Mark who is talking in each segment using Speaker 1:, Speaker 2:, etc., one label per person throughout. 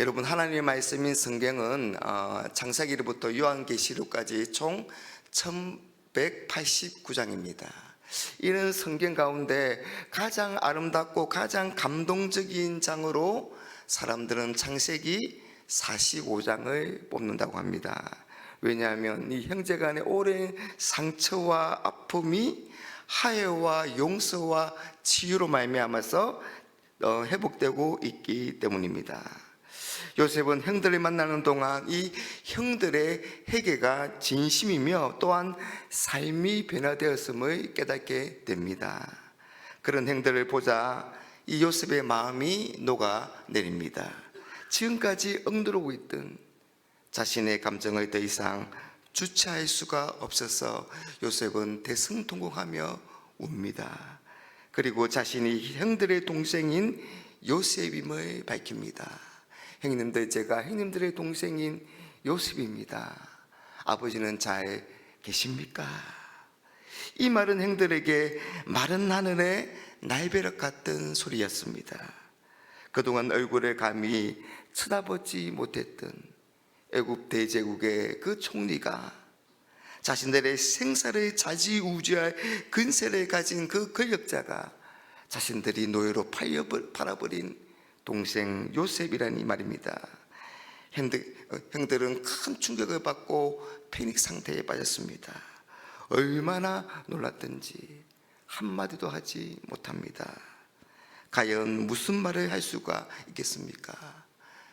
Speaker 1: 여러분 하나님의 말씀인 성경은 어, 창세기로부터 요한계시록까지 총 1189장입니다. 이런 성경 가운데 가장 아름답고 가장 감동적인 장으로 사람들은 창세기 45장을 뽑는다고 합니다. 왜냐하면 이 형제 간의 오랜 상처와 아픔이 하해와 용서와 치유로 말미암아서 어, 회복되고 있기 때문입니다. 요셉은 형들을 만나는 동안 이 형들의 회개가 진심이며 또한 삶이 변화되었음을 깨닫게 됩니다. 그런 형들을 보자 이 요셉의 마음이 녹아 내립니다. 지금까지 엉들어오고 있던 자신의 감정을 더 이상 주체할 수가 없어서 요셉은 대승통곡하며 웁니다. 그리고 자신이 형들의 동생인 요셉임을 밝힙니다. 형님들 제가 형님들의 동생인 요셉입니다. 아버지는 잘 계십니까? 이 말은 형들에게 마른 하늘의 날벼락 같던 소리였습니다. 그동안 얼굴을 감히 쳐다보지 못했던 애굽 대제국의 그 총리가 자신들의 생사를 좌지우지할 근세를 가진 그 권력자가 자신들이 노예로 팔려 팔아버린 동생 요셉이라니 말입니다. 형들, 어, 형들은 큰 충격을 받고 패닉 상태에 빠졌습니다. 얼마나 놀랐던지 한마디도 하지 못합니다. 과연 무슨 말을 할 수가 있겠습니까?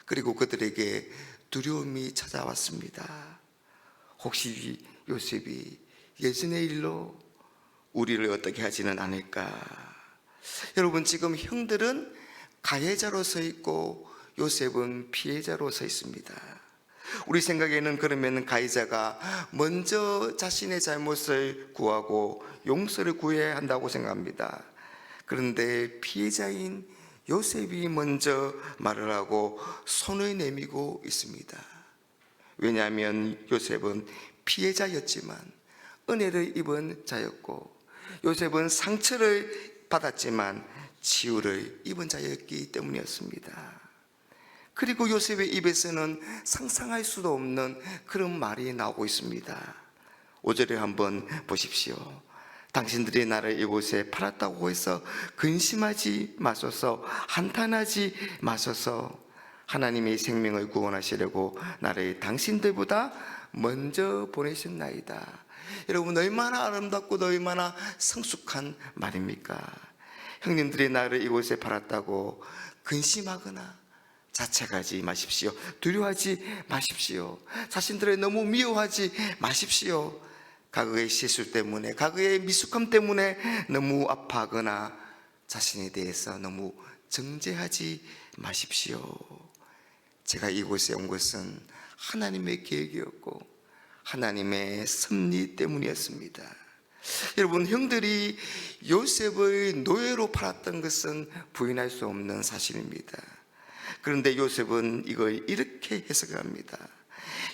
Speaker 1: 그리고 그들에게 두려움이 찾아왔습니다. 혹시 요셉이 예전의 일로 우리를 어떻게 하지는 않을까? 여러분 지금 형들은 가해자로 서 있고 요셉은 피해자로 서 있습니다. 우리 생각에는 그러면 가해자가 먼저 자신의 잘못을 구하고 용서를 구해야 한다고 생각합니다. 그런데 피해자인 요셉이 먼저 말을 하고 손을 내밀고 있습니다. 왜냐하면 요셉은 피해자였지만 은혜를 입은 자였고 요셉은 상처를 받았지만 치유를 입은 자였기 때문이었습니다. 그리고 요셉의 입에서는 상상할 수도 없는 그런 말이 나오고 있습니다. 5절에 한번 보십시오. 당신들이 나를 이곳에 팔았다고 해서 근심하지 마소서 한탄하지 마소서 하나님의 생명을 구원하시려고 나를 당신들보다 먼저 보내셨나이다. 여러분 얼마나 아름답고 얼마나 성숙한 말입니까? 형님들이 나를 이곳에 팔았다고 근심하거나 자책하지 마십시오. 두려워하지 마십시오. 자신들을 너무 미워하지 마십시오. 과거의 실수 때문에, 과거의 미숙함 때문에 너무 아파하거나 자신에 대해서 너무 정죄하지 마십시오. 제가 이곳에 온 것은 하나님의 계획이었고 하나님의 섭리 때문이었습니다. 여러분 형들이 요셉을 노예로 팔았던 것은 부인할 수 없는 사실입니다. 그런데 요셉은 이걸 이렇게 해석합니다.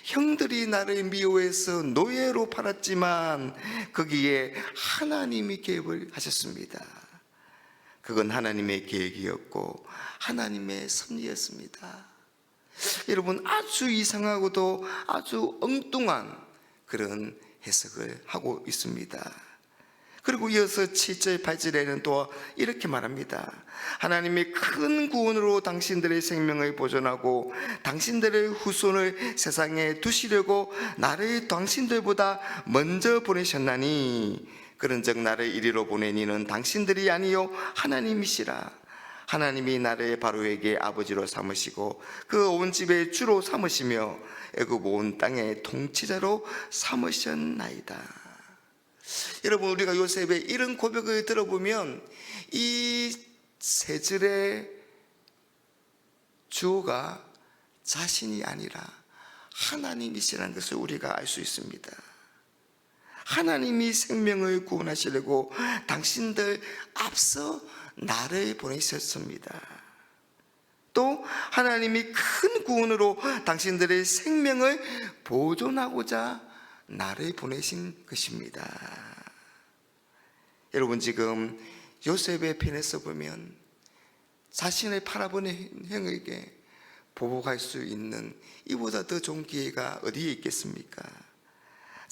Speaker 1: 형들이 나를 미워해서 노예로 팔았지만 거기에 하나님이 개입을 하셨습니다. 그건 하나님의 계획이었고 하나님의 섭리였습니다. 여러분 아주 이상하고도 아주 엉뚱한 그런 해석을 하고 있습니다. 그리고 이어서 7절, 8절에는 또 이렇게 말합니다. 하나님의 큰 구원으로 당신들의 생명을 보존하고 당신들의 후손을 세상에 두시려고 나를 당신들보다 먼저 보내셨나니 그런즉 나를 이리로 보내니는 당신들이 아니요 하나님이시라. 하나님이 나를 바로에게 아버지로 삼으시고 그 온 집의 주로 삼으시며 애굽 온 땅의 통치자로 삼으셨나이다. 여러분 우리가 요셉의 이런 고백을 들어보면 이세 줄의 주어가 자신이 아니라 하나님이시라는 것을 우리가 알 수 있습니다. 하나님이 생명을 구원하시려고 당신들 앞서 나를 보내셨습니다. 또 하나님이 큰 구원으로 당신들의 생명을 보존하고자 나를 보내신 것입니다. 여러분 지금 요셉의 편에서 보면 자신을 팔아보낸 형에게 보복할 수 있는 이보다 더 좋은 기회가 어디에 있겠습니까?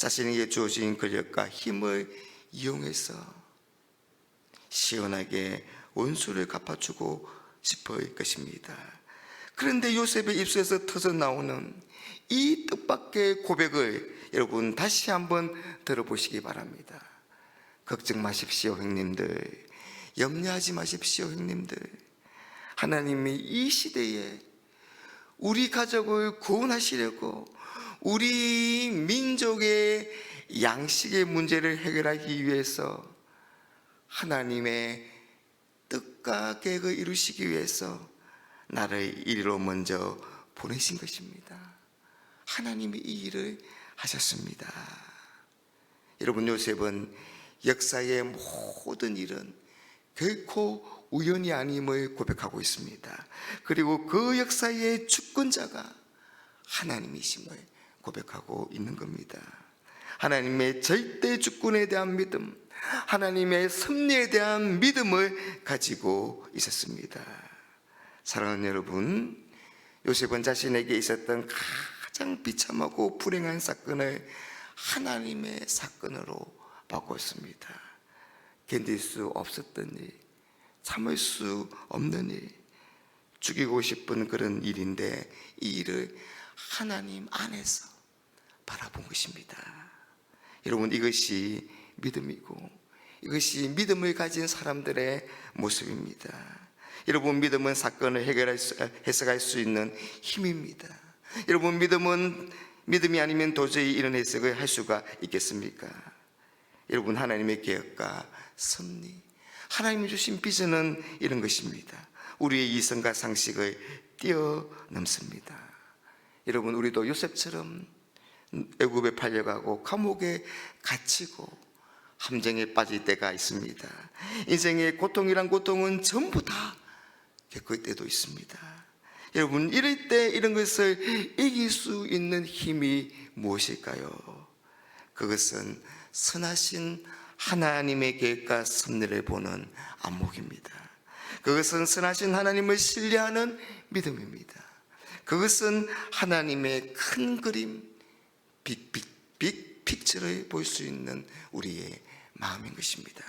Speaker 1: 자신에게 주어진 권력과 힘을 이용해서 시원하게 원수를 갚아주고 싶을 것입니다. 그런데 요셉의 입술에서 터져 나오는 이 뜻밖의 고백을 여러분 다시 한번 들어보시기 바랍니다. 걱정 마십시오, 형님들. 염려하지 마십시오, 형님들. 하나님이 이 시대에 우리 가족을 구원하시려고 우리 민족의 양식의 문제를 해결하기 위해서 하나님의 뜻과 계획을 이루시기 위해서 나를 이리로 먼저 보내신 것입니다. 하나님이 이 일을 하셨습니다. 여러분 요셉은 역사의 모든 일은 결코 우연이 아님을 고백하고 있습니다. 그리고 그 역사의 주권자가 하나님이심을 고백하고 있는 겁니다. 하나님의 절대 주권에 대한 믿음, 하나님의 섭리에 대한 믿음을 가지고 있었습니다. 사랑하는 여러분, 요셉은 자신에게 있었던 가장 비참하고 불행한 사건을 하나님의 사건으로 바꿨습니다. 견딜 수 없었던 일, 참을 수 없는 일, 죽이고 싶은 그런 일인데 이 일을 하나님 안에서 바라본 것입니다. 여러분 이것이 믿음이고 이것이 믿음을 가진 사람들의 모습입니다. 여러분 믿음은 사건을 해결할 수, 해석할 수 있는 힘입니다. 여러분 믿음은 믿음이 아니면 도저히 이런 해석을 할 수가 있겠습니까? 여러분 하나님의 계획과 섭리, 하나님이 주신 비전은 이런 것입니다. 우리의 이성과 상식을 뛰어넘습니다. 여러분 우리도 요셉처럼 애굽에 팔려가고 감옥에 갇히고 함정에 빠질 때가 있습니다. 인생의 고통이란 고통은 전부 다 겪을 때도 있습니다. 여러분 이럴 때 이런 것을 이길 수 있는 힘이 무엇일까요? 그것은 선하신 하나님의 계획과 섭리를 보는 안목입니다. 그것은 선하신 하나님을 신뢰하는 믿음입니다. 그것은 하나님의 큰 그림, 빅빅 빅 픽처를 볼 수 있는 우리의 마음인 것입니다.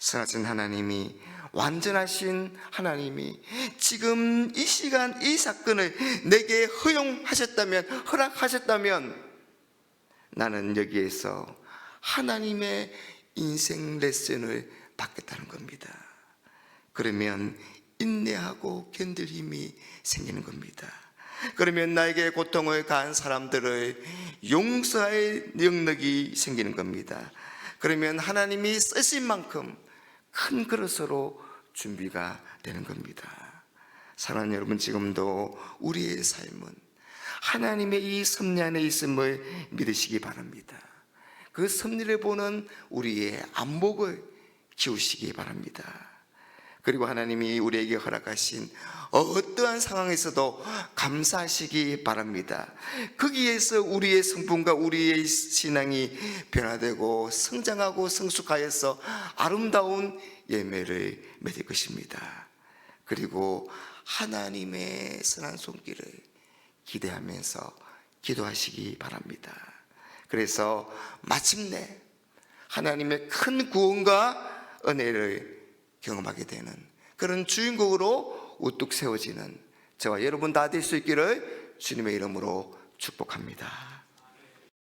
Speaker 1: 선하신 하나님이 완전하신 하나님이 지금 이 시간 이 사건을 내게 허용하셨다면 허락하셨다면 나는 여기에서 하나님의 인생 레슨을 받겠다는 겁니다. 그러면 인내하고 견딜 힘이 생기는 겁니다. 그러면 나에게 고통을 가한 사람들을 용서할 능력이 생기는 겁니다. 그러면 하나님이 쓰신 만큼 큰 그릇으로 준비가 되는 겁니다. 사랑하는 여러분, 지금도 우리의 삶은 하나님의 이 섭리 안에 있음을 믿으시기 바랍니다. 그 섭리를 보는 우리의 안목을 키우시기 바랍니다. 그리고 하나님이 우리에게 허락하신 어떠한 상황에서도 감사하시기 바랍니다. 거기에서 우리의 성품과 우리의 신앙이 변화되고 성장하고 성숙하여서 아름다운 예매를 맺을 것입니다. 그리고 하나님의 선한 손길을 기대하면서 기도하시기 바랍니다. 그래서 마침내 하나님의 큰 구원과 은혜를 경험하게 되는 그런 주인공으로 우뚝 세워지는 저와 여러분 다 될 수 있기를 주님의 이름으로 축복합니다.